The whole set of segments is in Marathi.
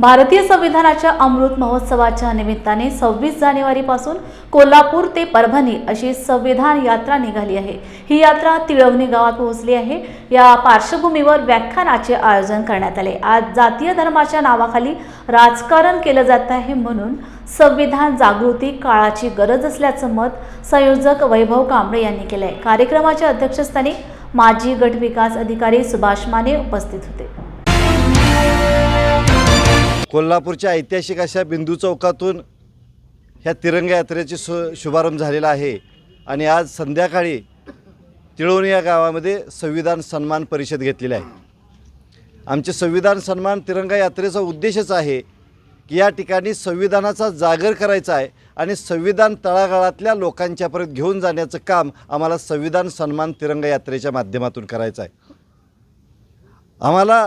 भारतीय संविधानाच्या अमृत महोत्सवाच्या निमित्ताने सव्वीस जानेवारीपासून कोल्हापूर ते परभणी अशी संविधान यात्रा निघाली आहे. ही यात्रा तिळवणी गावात पोहोचली आहे. या पार्श्वभूमीवर व्याख्यानाचे आयोजन करण्यात आले. आज जातीय धर्माच्या नावाखाली राजकारण केलं जात आहे म्हणून संविधान जागृती काळाची गरज असल्याचं मत संयोजक वैभव कांबळे यांनी केलं आहे कार्यक्रमाच्या अध्यक्षस्थानी माजी गट विकास अधिकारी सुभाष माने उपस्थित होते. कोल्हापूरच्या ऐतिहासिक अशा बिंदू चौकातून ह्या तिरंगा यात्रेचे सु शुभारंभ झालेला आहे. आणि आज संध्याकाळी तिळवणी या गावामध्ये संविधान सन्मान परिषद घेतलेली आहे. आमचे संविधान सन्मान तिरंगा यात्रेचा उद्देशच आहे की या ठिकाणी संविधानाचा जागर करायचा आहे आणि संविधान तळागाळातल्या लोकांच्यापर्यंत घेऊन जाण्याचं काम आम्हाला संविधान सन्मान तिरंगा यात्रेच्या माध्यमातून करायचं आहे. आम्हाला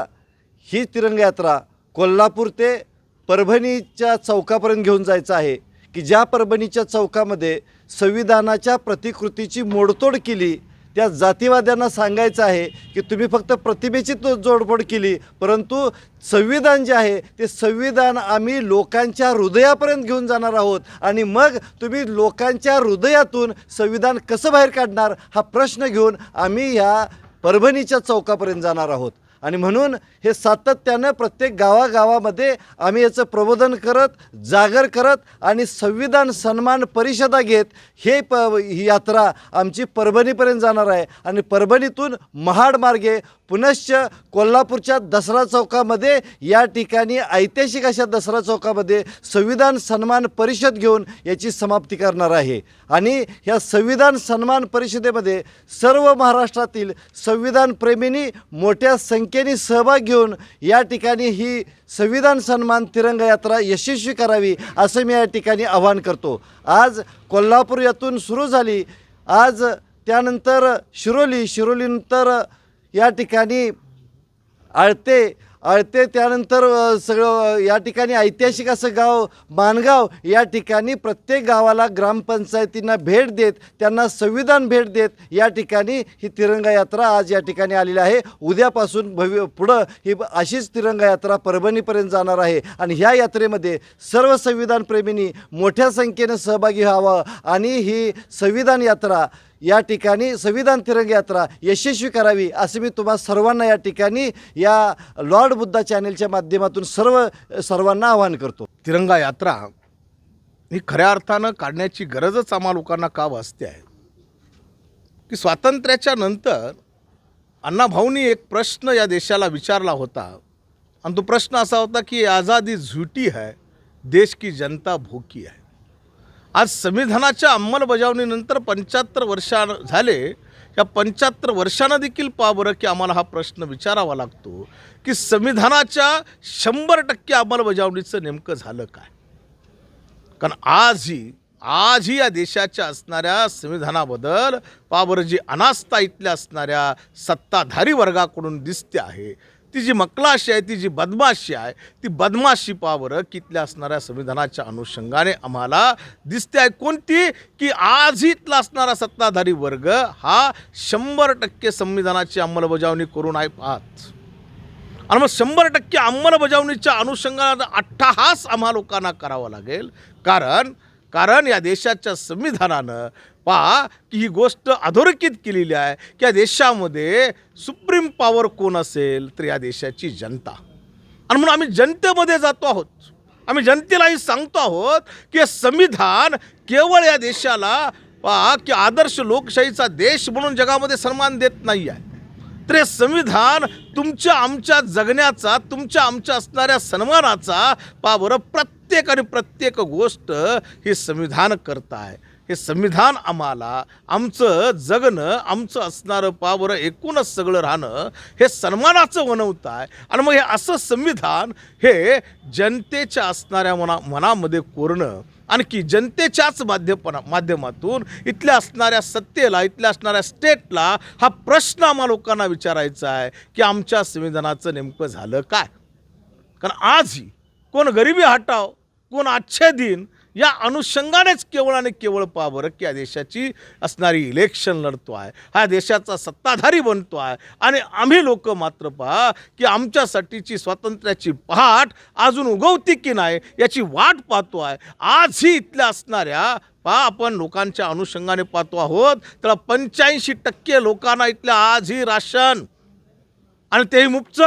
ही तिरंगा यात्रा कोल्हापूर ते परभणीच्या चौकापर्यंत घेऊन जायचं आहे की ज्या परभणीच्या चौकामध्ये संविधानाच्या प्रतिकृतीची मोडतोड केली त्या जातीवाद्यांना सांगायचं आहे की तुम्ही फक्त प्रतिमेची तो जोडफोड केली परंतु संविधान जे आहे ते संविधान आम्ही लोकांच्या हृदयापर्यंत घेऊन जाणार आहोत आणि मग तुम्ही लोकांच्या हृदयातून संविधान कसं बाहेर काढणार हा प्रश्न घेऊन आम्ही ह्या परभणीच्या चौकापर्यंत जाणार आहोत. आणि म्हणून हे सातत्यानं प्रत्येक गावागावामध्ये आम्ही याचं प्रबोधन करत जागर करत आणि संविधान सन्मान परिषदा घेत हे प ही यात्रा आमची परभणीपर्यंत जाणार आहे. आणि परभणीतून महाड मार्गे पुनश्च कोल्हापूरच्या दसरा चौकामध्ये या ठिकाणी ऐतिहासिक अशा दसरा चौकामध्ये संविधान सन्मान परिषद घेऊन याची समाप्ती करणार आहे. आणि ह्या संविधान सन्मान परिषदेमध्ये सर्व महाराष्ट्रातील संविधान प्रेमींनी मोठ्या संख्येने सहभाग घेऊन या ठिकाणी ही संविधान सन्मान तिरंगा यात्रा यशस्वी करावी असं मी या ठिकाणी आवाहन करतो. आज कोल्हापूर यातून सुरू झाली. आज त्यानंतर शिरोली शिरोलीनंतर या ठिकाणी आळते आळते त्यानंतर सगळं या ठिकाणी ऐतिहासिक असं गाव मानगाव या ठिकाणी प्रत्येक गावाला ग्रामपंचायतींना भेट देत त्यांना संविधान भेट देत या ठिकाणी ही तिरंगा यात्रा आज या ठिकाणी आलेली आहे. उद्यापासून भव्य पुढं ही अशीच तिरंगा यात्रा परभणीपर्यंत जाणार आहे. आणि ह्या यात्रेमध्ये सर्व संविधान प्रेमींनी मोठ्या संख्येनं सहभागी व्हावं आणि ही संविधान यात्रा या ठिकाणी संविधान तिरंग यात्रा यशस्वी करावी असं मी तुम्हा सर्वांना या ठिकाणी या लॉर्ड बुद्धा चॅनेलच्या माध्यमातून सर्व सर्वांना आवाहन करतो. तिरंगा यात्रा ही खऱ्या अर्थानं काढण्याची गरजच आम्हा लोकांना का भासते आहे? की स्वातंत्र्याच्या नंतर अण्णाभाऊंनी एक प्रश्न या देशाला विचारला होता. आणि तो प्रश्न असा होता की आझादी झुटी है देश की जनता भूकी आहे आज संविधानाच्या अंमलबजावणीनंतर पंच्याहत्तर वर्षा झाले. या पंच्याहत्तर वर्षांना देखील पा बरं की आम्हाला हा प्रश्न विचारावा लागतो की संविधानाच्या शंभर टक्के अंमलबजावणीचं नेमकं झालं काय? कारण आजही आजही या देशाच्या असणाऱ्या संविधानाबद्दल पाबरजी बरं जी अनास्था इथल्या असणाऱ्या सत्ताधारी वर्गाकडून दिसते आहे. ती जी मक्लाशी आहे ती जी बदमाशी आहे ती बदमाशी पावर कितल्या असणाऱ्या संविधानाच्या अनुषंगाने आम्हाला दिसते आहे. कोणती? की आज इथला असणारा सत्ताधारी वर्ग हा शंभर टक्के संविधानाची अंमलबजावणी करून आहे पाहत. आणि मग शंभर टक्के अंमलबजावणीच्या अनुषंगानं अट्टहास आम्हा लोकांना करावा लागेल. कारण कारण या देशाच्या संविधानानं पहा की ही गोष्ट अधोरेखित केलेली आहे की या देशामध्ये सुप्रीम पॉवर कोण असेल तर या देशाची जनता. आणि म्हणून आम्ही जनतेमध्ये जातो आहोत. आम्ही जनतेलाही सांगतो आहोत की हे संविधान केवळ या देशाला पहा की आदर्श लोकशाहीचा देश म्हणून जगामध्ये सन्मान देत नाही आहे. तर हे संविधान तुमच्या आमच्या जगण्याचा तुमच्या आमच्या असणाऱ्या सन्मानाचा पा बरं प्रत्येक आणि प्रत्येक गोष्ट हे संविधान करत आहे. हे संविधान आम्हाला आमचं जगणं आमचं असणारं पावरं एकूणच सगळं राहणं हे सन्मानाचं बनवतं आहे आणि मग हे असं संविधान हे जनतेच्या असणाऱ्या मना मनामध्ये कोरणं. आणखी जनतेच्याच माध्यपणा माध्यमातून इथल्या असणाऱ्या सत्तेला इथल्या असणाऱ्या स्टेटला हा प्रश्न आम्हा लोकांना विचारायचा आहे की आमच्या संविधानाचं नेमकं झालं काय? कारण आजही कोण गरिबी हटाव कोण अच्छे या अनुषंगानेच केवळ आणि केवळ पहा बरं की या देशाची असणारी इलेक्शन लढतो आहे. हा देशाचा सत्ताधारी बनतो आहे. आणि आम्ही लोक मात्र पहा की आमच्यासाठीची स्वातंत्र्याची पहाट अजून उगवती की नाही याची वाट पाहतो आहे. आजही इथल्या असणाऱ्या पहा आपण लोकांच्या अनुषंगाने पाहतो आहोत. तर पंच्याऐंशी टक्के लोकांना इथल्या आजही राशन आणि तेही मुफ्त.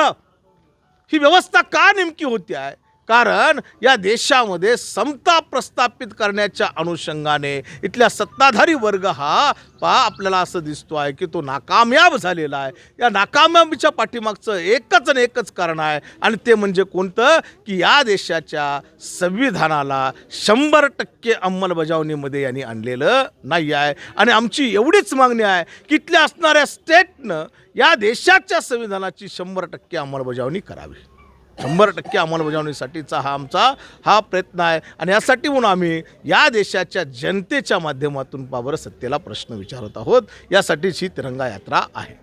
ही व्यवस्था का नेमकी होती आहे? कारण या देशामध्ये समता प्रस्थापित करण्याच्या अनुषंगाने इथल्या सत्ताधारी वर्ग हा पहा आपल्याला असं दिसतो आहे की तो नाकामयाब झालेला आहे. या नाकामयाबीच्या पाठीमागचं एकच आणि एकच कारण आहे आणि ते म्हणजे कोणतं? की या देशाच्या संविधानाला शंभर टक्के अंमलबजावणीमध्ये यांनी आणलेलं नाही आहे. आणि आमची एवढीच मागणी आहे की इथल्या असणाऱ्या स्टेटनं या देशाच्या संविधानाची शंभर टक्के अंमलबजावणी करावी. शंभर टक्के अंमलबजावणीसाठीचा हा आमचा हा प्रयत्न आहे. आणि यासाठी म्हणून आम्ही या देशाच्या जनतेच्या माध्यमातून बाबर सत्तेला प्रश्न विचारत आहोत. यासाठीच ही तिरंगा यात्रा आहे.